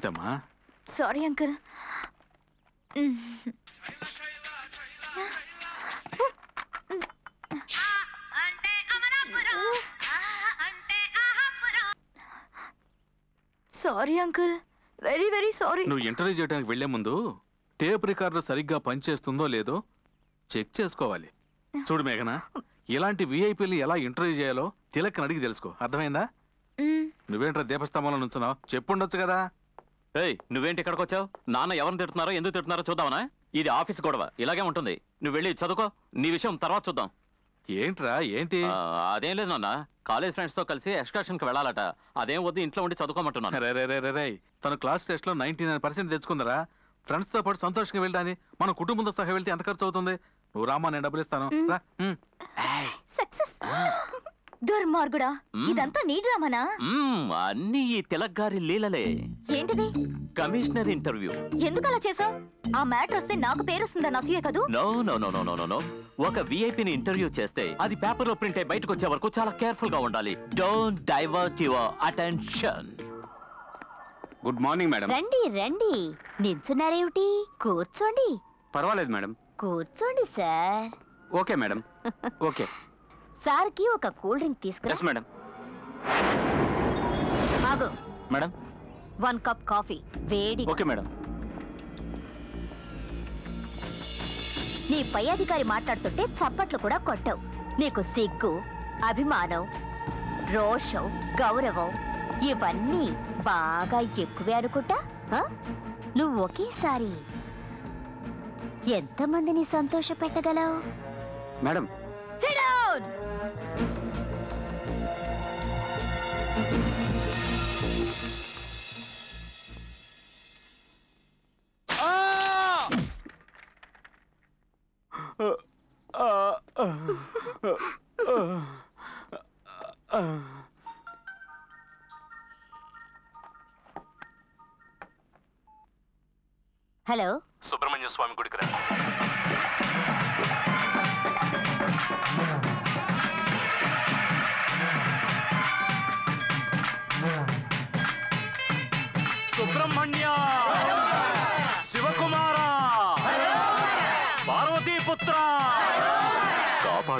ఏంటమ్మా? Sorry uncle sorry uncle very very sorry నువ్వు interview చేయడానికి వెళ్ళే ముందు టేప్ రికార్డర్ సరిగ్గా పనిచేస్తుందో లేదో చెక్ చేసుకోవాలి. చూడు మేఘనా ఇలాంటి విఐపీలు ఎలా ఇంటర్వ్యూ చేయాలో తిలక్ అడిగి తెలుసుకో. అర్థమైందా? నువ్వేంట్రా దీపస్తంభంలో నుంచున్నావు? చెప్పుండొచ్చు కదా. ఏయ్ నువ్వేంటి ఇక్కడికి వచ్చావు? నాన్న ఎవరిని తిడుతున్నారో ఎందుకు తిడుతున్నారో చూద్దామనా? ఇది ఆఫీస్ గొడవ. ఇలాగే ఉంటుంది. నువ్వు వెళ్ళి చదువుకో. నీ విషయం తర్వాత చూద్దాం. ఏంట్రా ఏంటి? ఆ, అదేం లేదు నాన్న. కాలేజ్ ఫ్రెండ్స్తో కలిసి ఎక్స్కర్షన్కి వెళ్ళాలట. అదేం వద్దు ఇంట్లో ఉండి చదువుకోమంటున్నాను. రే రే రే రే రే. తను క్లాస్ టెస్ట్లో నైన్టీ నైన్ పర్సెంట్ తెచ్చుకుందరా. ఫ్రెండ్స్తో పాటు సంతోషంగా వెళ్తాని మన కుటుంబంతో సహా వెళ్తే ఎంత ఖర్చు అవుతుంది? నువ్వు రామా నేను డబ్బులు ఇస్తాను. రా. ఉమ్. సక్సెస్ దుర్మార్గుడా. ఇదంతా నీ డ్రామానా? అన్నీ ఈ తిలక్ గారి లీలలే. ఏంటిది? Commissioner interview. ఎందుకు అలా చేసావు ఆ మ్యాటర్ వస్తే నాకు పేరు వస్తుందని అసూయే కదూ? No no no no no no no. ఒక విఐపిని ఇంటర్వ్యూ చేస్తే అది పేపర్లో ప్రింట్ అయి బయటకు వచ్చే వరకు చాలా కేర్ఫుల్గా ఉండాలి. Don't divert your attention good morning madam రండి రండి. నిల్చున్నారేమిటి కూర్చోండి. పర్వాలేదు మేడం కూర్చోండి సార్. ఓకే మేడం ఓకే సార్కి ఒక కూల్ డ్రింక్ తీసుకురా. ఎస్ మేడం ఆగు. Madam one cup coffee. వేడి. ఓకే మేడం నీ పై అధికారి మాట్లాడుతుంటే చప్పట్లు కూడా కొట్టవు. నీకు సిగ్గు అభిమానం రోషం గౌరవం ఇవన్నీ బాగా ఎక్కువే అనుకుంటా? ఆ? నువ్వు ఒకేసారి ఎంతమందిని సంతోష పెట్టగలవు మేడం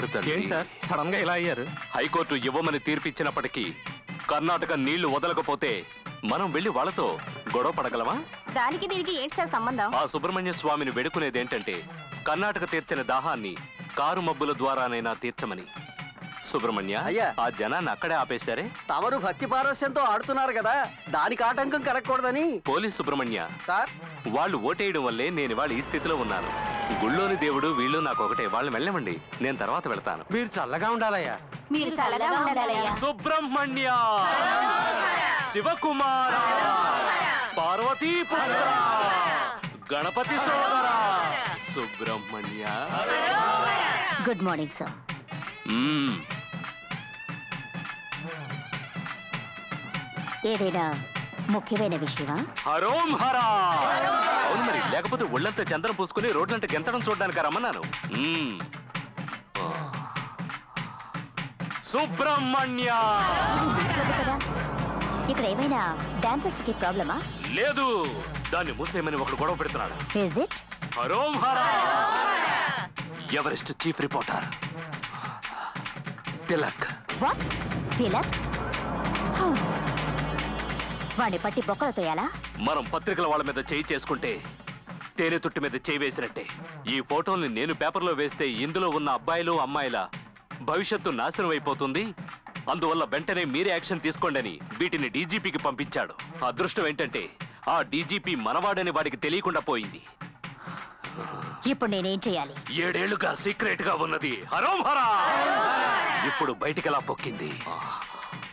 సార్? సడన్గా ఇలా అయ్యారు? హైకోర్టు ఇవ్వమని తీర్పిచ్చినప్పటికీ కర్ణాటక నీళ్ళు వదలకపోతే మనం వెళ్ళి వాళ్ళతో గొడవ పడగలమా? దానికి దీనికి ఏంటి సార్ సంబంధం? ఆ సుబ్రహ్మణ్య స్వామిని వేడుకునేది ఏంటంటే కర్ణాటక తీర్చిన దాహాన్ని కారు మబ్బుల ద్వారానైనా తీర్చమని. సుబ్రహ్మణ్య అయ్యా. ఆ జనాన్ని అక్కడే ఆపేశారే? తమరు భక్తి పారవశ్యంతో ఆడుతున్నారు కదా దానికి ఆటంకం కలగకూడదని. Police Subrahmanya sir? వాళ్ళు ఓటేయడం వల్లే నేను ఇవాళ ఈ స్థితిలో ఉన్నాను. గుళ్ళోని దేవుడు వీళ్ళు నాకు ఒకటే. వాళ్ళు వెళ్ళమండి నేను తర్వాత వెళ్తాను. మీరు చల్లగా ఉండాలయ్యా. మీరు చల్లగా ఉండాలయ్యా. సుబ్రహ్మణ్య. శివకుమార. పార్వతీపుత్ర. గణపతి సోదర. సుబ్రహ్మణ్య. Good morning sir. ఏదైనా ముఖ్యమైన విషయమా? హరోం హరా అవును మరి లేకపోతే ఒళ్ళంతా చందనం పూసుకుని రోడ్లంటే గెంతడం చూడడానికి రమ్మన్నాను? మ్మ్. సుబ్రహ్మణ్య! చెప్పు కదా ఇక్కడ ఏమైనా డాన్సర్స్కి ప్రాబ్లమా? లేదు! దాన్ని మూసేయమని ఒకడు గొడవ పెడుతున్నాడు. ఇస్ ఇట్ హరోం హరా Everest chief reporter? Tilak. What Tilak? వాణ్ణి పట్టి బొక్కలు తోయాలా? మనం పత్రికల వాళ్ళ మీద చేయి చేసుకుంటే తేనె తుట్టు మీద చేయి వేసినట్టే. ఈ ఫోటోల్ని నేను పేపర్లో వేస్తే ఇందులో ఉన్న అబ్బాయిలు అమ్మాయిల భవిష్యత్తు నాశనం అయిపోతుంది. అందువల్ల వెంటనే మీరే యాక్షన్ తీసుకోండి అని వీటిని డీజీపీకి పంపించాడు. అదృష్టం ఏంటంటే ఆ డీజీపీ మనవాడని వాడికి తెలియకుండా పోయింది. ఇప్పుడు నేనేం చేయాలి? ఏడేళ్ళుగా సీక్రెట్గా ఉన్నది హరోం హరా! ఇప్పుడు బయటికెలా పొక్కింది?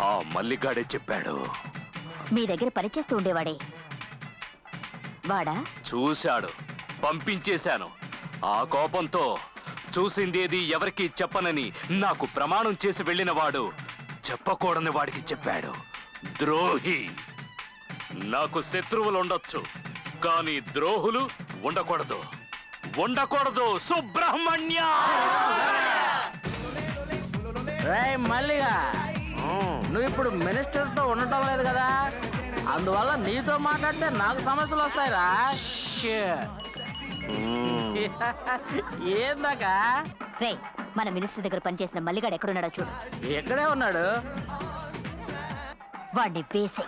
ఆ మల్లిగాడే చెప్పాడు. మీ దగ్గర పనిచేస్తూ ఉండేవాడే. వాడా? చూశాడు. పంపించేశాను. ఆ కోపంతో చూసిందేది ఎవరికి చెప్పనని నాకు ప్రమాణం చేసి వెళ్ళినవాడు చెప్పకూడని వాడికి చెప్పాడు. ద్రోహి. నాకు శత్రువులు ఉండొచ్చు కానీ ద్రోహులు ఉండకూడదు. ఉండకూడదు సుబ్రహ్మణ్య! మల్లిగా! నువ్వు ఇప్పుడు మినిస్టర్తో ఉండటం లేదు కదా? అందువల్ల నీతో మాట్లాడితే నాకు సమస్యలు వస్తాయిరా. ఏందాకా రే మన మినిస్టర్ దగ్గర పనిచేసిన మల్లిగాడు ఎక్కడున్నాడో చూడు. ఎక్కడే ఉన్నాడు? వాడిని వేసే.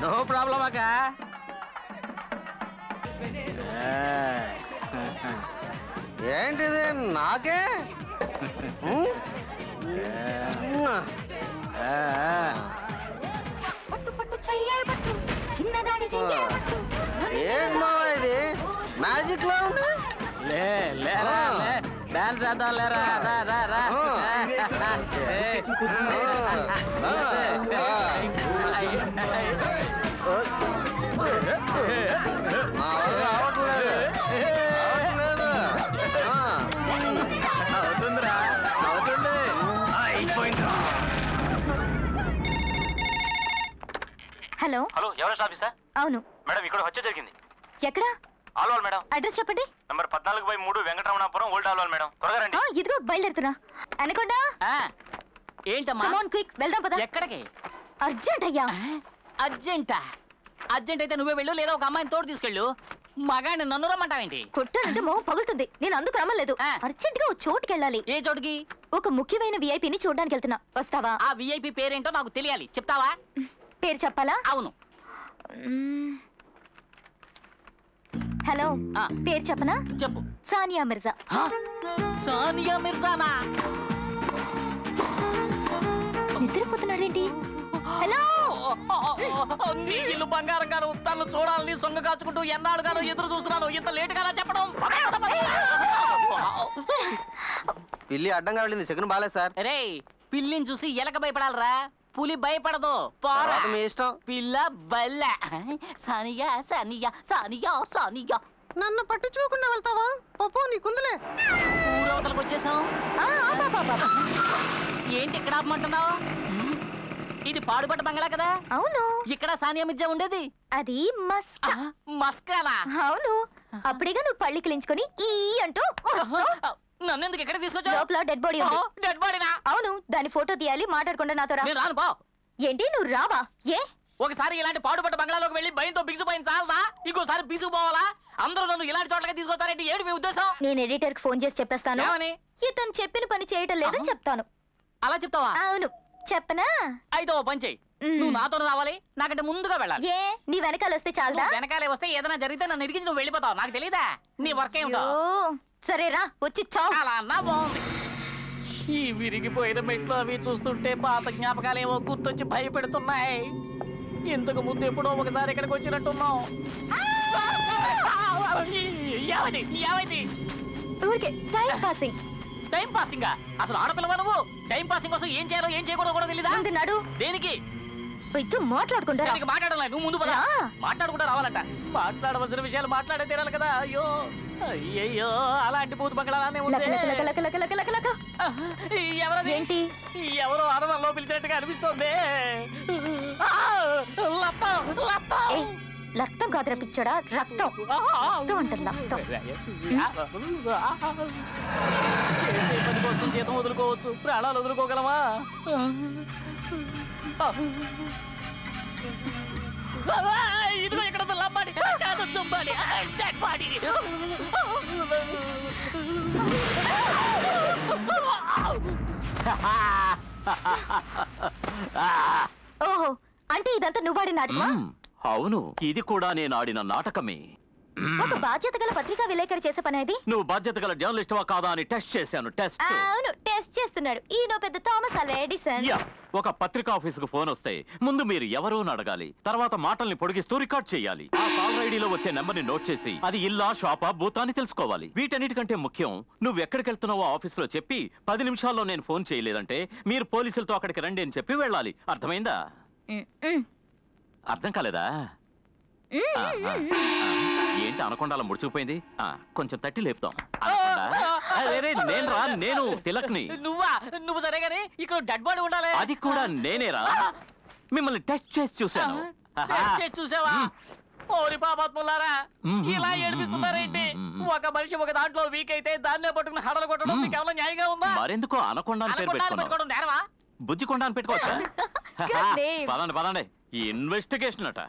నో ప్రాబ్లం అక్క. ఏంటిది? నాకే? లే లేరా లే. డాన్స్ చేద్దాం లేరా రా రా రా. అవుతుందిరా అవుతుంది హలో హలో ఎవరెస్ట్ ఆఫీసా? అవును. మేడం ఇక్కడ హత్య జరిగింది. ఎక్కడా? ఆల్వాల్ మేడం. అడ్రస్ చెప్పండి. నంబర్ పద్నాలుగు బై మూడు వెంకటరమణాపురం ఓల్డ్ ఆల్వాల్ మేడం. త్వరగా రండి. ఆ, ఇదిగో బయలుదేరుతున్నా. అనకుండా? ఆ, ఏంటమ్మా? కమోన్ క్విక్ వెళ్దాం పదా. ఎక్కడికి? అర్జెంట్ అయ్యా. అర్జెంటా? అర్జెంట్ అయితే నువ్వే వెళ్ళు లేదా ఒక అమ్మాయిని తోడు తీసుకెళ్ళు. మగాడిని నన్ను రమ్మంటావేంటి? కొట్టానంటే మొహం పగులుతుంది. నేను అందుకు రమ్మలేదు. ఆ. అర్జెంట్గా ఓ చోటుకి వెళ్ళాలి ఏ చోటుకి? ఒక ముఖ్యమైన విఐపిని చూడడానికి వెళ్తున్నా. వస్తావా? ఆ విఐపి పేరేంటో నాకు తెలియాలి. చెప్తావా? పేరు చెప్పాలా? అవును. మ్మ్. హలో ఆ. పేరు చెప్పనా? చెప్పు. సానియా మిర్జా. హా? సానియా మిర్జానా? నిద్రపోతున్నాడేంటి? హలో! నీ ఇల్లు బంగారం గాను తను చూడాలని సొంగ కాచుకుంటూ ఎన్నాళ్ళు గాను ఎదురు చూస్తున్నాను. ఇంత లేట్గా చెప్పడం. పిల్లి అడ్డంగా వెళ్ళింది. సెకండ్ బాలేదు సార్. రే పిల్లిని చూసి ఎలక భయపడాలరా. పులి భయపడదు. పోరా తర్వాత మీ ఇష్టం. పిల్ల బల్ల. సానియా సానియా సానియా సానియా. నన్ను పట్టించుకోకుండా వెళ్తావా? పప్పు నీకుందిలే ఊరవతలకు వచ్చేసాం ఆ, ఆపు, ఆపు, ఆపు, ఆపు. ఏంటి ఇక్కడ ఆపమంటున్నావు? ఇది పాడుపడ్డ బంగ్లా కదా? అవును. ఇక్కడ సానియా మిర్జా ఉండేది? అది మస్క్. ఆ, మస్కానా? అవును. అప్పుడేగా నువ్వు పళ్ళి కిలించుకొని ఈ అంటూ నన్ను ఎందుకు ఇక్కడ తీసుకొచ్చావు? లోపల డెడ్ బాడీ ఉంది. డెడ్ బాడీనా అవును దాని ఫోటో తీయాలి మాట్లాడకుండా నాతో రా నేను రాను పో. ఏంటి నువ్వు రావా? ఏ? ఒకసారి ఇలాంటి పాడుపడ్డ బంగ్లాలోకి వెళ్ళి భయంతో బిగిసిపోయింది చాలదా? ఇంకోసారి బిగుసిపోవాలా? అందరూ నన్ను ఇలాంటి చోట్లకి తీసుకొస్తారంటే? ఏంటి మీ ఉద్దేశం? నేను ఎడిటర్కి ఫోన్ చేసి చెప్పేస్తాను. ఏమని? ఇతను చెప్పిన పని చేయటం లేదని. చెప్తాను. అలా చెప్తావా? అవును. చెప్పనా? అయితే ఓ పని చెయ్యి మ్. నువ్వు నాతో రావాలి నాకంటే ముందుగా వెళ్ళాలి. ఏ? నీ వెనకాల వస్తే చాలదా? నువ్వు వెనకాలే వస్తే ఏదైనా జరిగితే నన్ను ఇరిగించి నువ్వు వెళ్ళిపోతావు. నాకు తెలీదా? నీ వర్క్ ఏమిటో అయ్యో. సరే రా వచ్చి చావు. అలా అన్నా బాగుంది. ఈ విరిగిపోయిన మెట్లు అవి చూస్తుంటే పాత జ్ఞాపకాలు ఏవో గుర్తొచ్చి భయపెడుతున్నాయి. ఇంతకు ముందు ఎప్పుడో ఒకసారి ఇక్కడికి వచ్చినట్టున్నాం. ఏమైంది? ఏమైంది? ఊరికే టైం పాసింగ్ టైం పాసింగ్ అసలు ఆడపిల్లవా నువ్వు? టైం పాసింగ్ కోసం ఏం చేయాలో ఏం చేయకూడదో కూడా నడు. దేనికి? ఇద్దరు మాట్లాడుకుంటారా? మాట్లాడాలి నువ్వు ముందు పద. మాట్లాడుకుంటా రావాలంట. మాట్లాడవలసిన విషయాలు మాట్లాడే తీరాలి కదా. అయ్యో. అయ్యయ్యో అలాంటి భూత బంగ్లానే ఉంది లక లక లక లక లక లక. లక. ఎవరది? ఏంటి? ఎవరో అరవల్లో పిలిచినట్టుగా అనిపిస్తోంది. ఆ! లప్పం, లప్పం. ఏయ్, రక్తం కాదురా పిచ్చోడా? రక్తం. రక్తం అంటారు రక్తం. చేసే పని కోసం జీతం వదులుకోవచ్చు. ప్రాణాలు వదులుకోగలమా? ఇదిగో ఇక్కడ ఉంది కాదు చుంబాడి డెడ్ బాడీ ఓహో అంటే ఇదంతా నువ్వాడి నాటకమా మ్మ్. అవును ఇది కూడా నేను ఆడిన నాటకమే. ఒక బాధ్యత గల పత్రికా విలేకరి చేసే పని అది? నువ్వు బాధ్యత గల జర్నలిస్ట్వా కాదా అని టెస్ట్ చేశాను టెస్ట్. అవును టెస్ట్ చేస్తున్నాడు. ఈయన పెద్ద థామస్ అల్వా ఎడిసన్. యా ఒక పత్రికా ఆఫీసుకు ఫోన్ వస్తే ముందు మీరు ఎవరు అని అడగాలి తర్వాత మాటల్ని పొడిగిస్తూ రికార్డ్ చేయాలి. ఆ కాల్ ఐడిలో వచ్చే నెంబర్ని నోట్ చేసి అది ఇల్లా షాపా బూతా అని తెలుసుకోవాలి. వీటన్నిటికంటే ముఖ్యం నువ్వు ఎక్కడికి వెళ్తున్నావో ఆఫీసులో చెప్పి పది నిమిషాల్లో నేను ఫోన్ చేయలేదంటే మీరు పోలీసులతో అక్కడికి రండి అని చెప్పి వెళ్ళాలి. అర్థమైందా? అర్థం కాలేదా. ఏంటి అనకొండాల ముడుచుకుపోయింది? ఆ, కొంచెం తట్టి లేపుతాం. అనకొండ. ఆ, రే, రే, నేను రా నేను తిలక్ని. నువ్వా? నువ్వు సరే ఇక్కడ డెడ్ బాడీ ఉండాలి. అది కూడా నేనేరా. మిమ్మల్ని టెస్ట్ చేసి చూశాను. టెస్ట్ చేసి చూసావా? మ్మ్. ఓరి పాపాత్ములారా మ్మ్. ఇలా ఏడిపిస్తున్నారేంటి మ్మ్. ఒక మనిషి ఒక దాంట్లో వీక్ అయితే దాన్నే పట్టుకుని హడలు కొట్టడం మ్మ్. మీకు ఏమైనా న్యాయంగా ఉందా? మరెందుకో అనకొండ అని పేరు అనకుండా పెట్టుకున్నావు. పెట్టుకోవడం నేరమా? బుజ్జికొండ అని పెట్టుకోవచ్చా? Good name. పదండి పదండి. ఇన్వెస్టిగేషన్ అట.